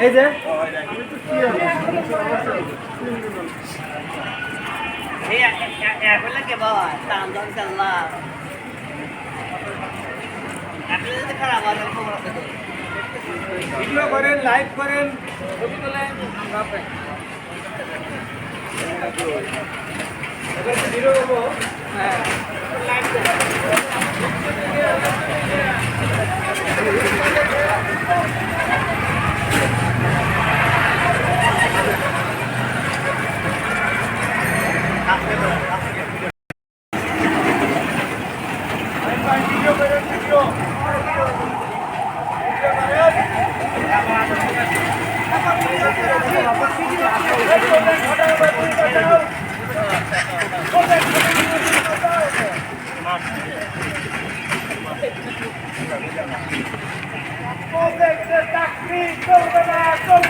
এই যে। ভিডিও করেন লাইভ করেন ছবি তোলেন আমরা পাই। এবার তো ভিডিও করব হ্যাঁ লাইভ করব ভিডিও করেন ভিডিও চাকরি চলবে না চলবে